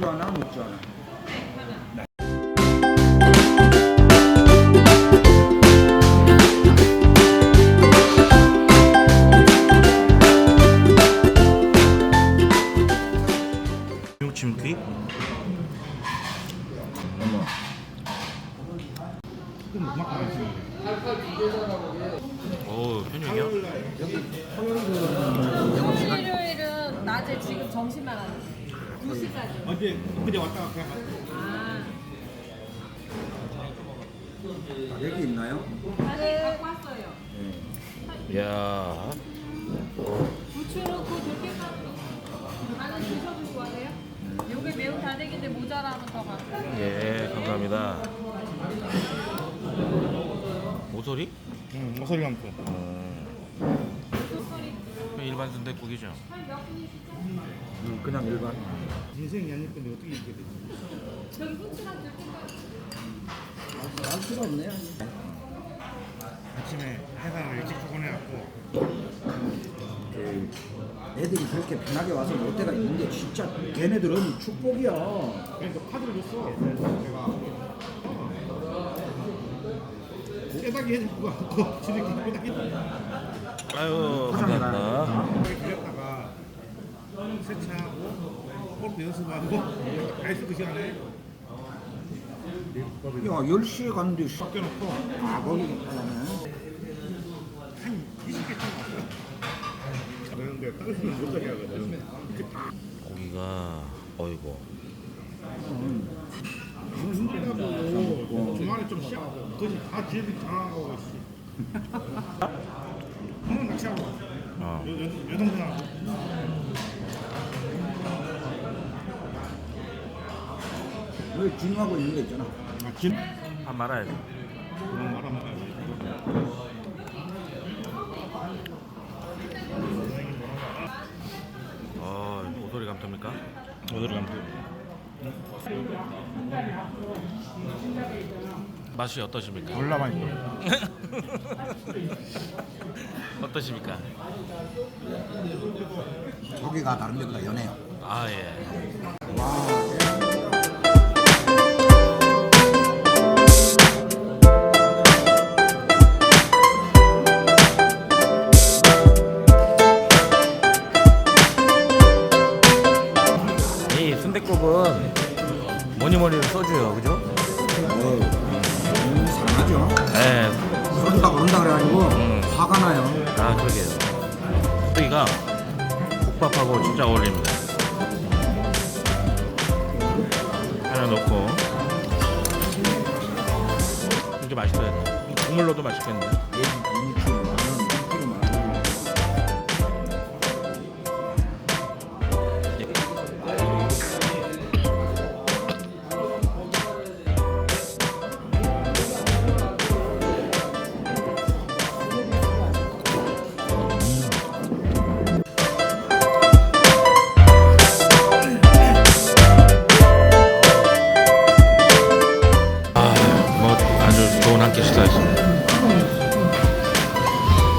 주 하나 맥주 하나. 음, 어제 그제 왔다가 그냥 아, 여기 있나요? 다들 갖고 왔어요. 야 부추 넣고 들깨가루. 안에 드셔보고 하세요? 요게 매운 다대기인데 모자라면 더 갖고. 예, 감사합니다. 모서리? 응 모서리 감고 음. 일반 순대국이죠. 음, 그냥 일반. 아닐 건데 어떻게 이렇게 되지? 저기 후추랑 들깨가루. 알 수가 없네요. 아침에 회사를 일찍 출근해갖고 그 애들이 그렇게 편하게 와서 놀 때가 있는데 진짜 걔네들은 축복이야. 그러니까 카드를 줬어 내가 깨닫게 해주고 갖고 집에 깨닫게 해주고 아유, 감사합니다. 거기 들렸다가 세차하고 골프 연습하고 다 있을 그 시간에. 야 10시에 갔는데 씨, 바뀌어놓고. 아 거기 가려면 한 20개 쯤 왔어요 그런데 다른 수는 못 자게 하거든. 고기가 어이구. 힘들다고 주말에 좀 쉬하 고 그지 다 집이 장하고 씨 한번 낚시하고 어. 여- 여- 여동생하고 왜 진화하고 있는 게 있잖아. 아, 진 밥 말아야지. 그런 말아 먹어야지 어, 모서리 감탑니까? 어디로 가면 맛이 어떠십니까? 몰라 많이 어떠십니까? 고기가 다른 데보다 연해요. 아 예. 이 순대국은 뭐니 뭐니 해도 소주요, 그죠? 음, 이상하죠. 네. 소주가 오른다 그래가지고 음. 화가 나요. 아 그러게요. 고기가 국밥하고 진짜 어울립니다. 하나 넣고 이렇게 맛있어야 돼. 국물로도 맛있겠네. 얘 이미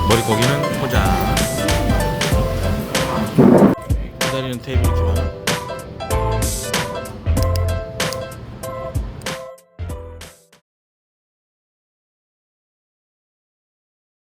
머리고기는 포장. 기다리는 테이블이 좋아.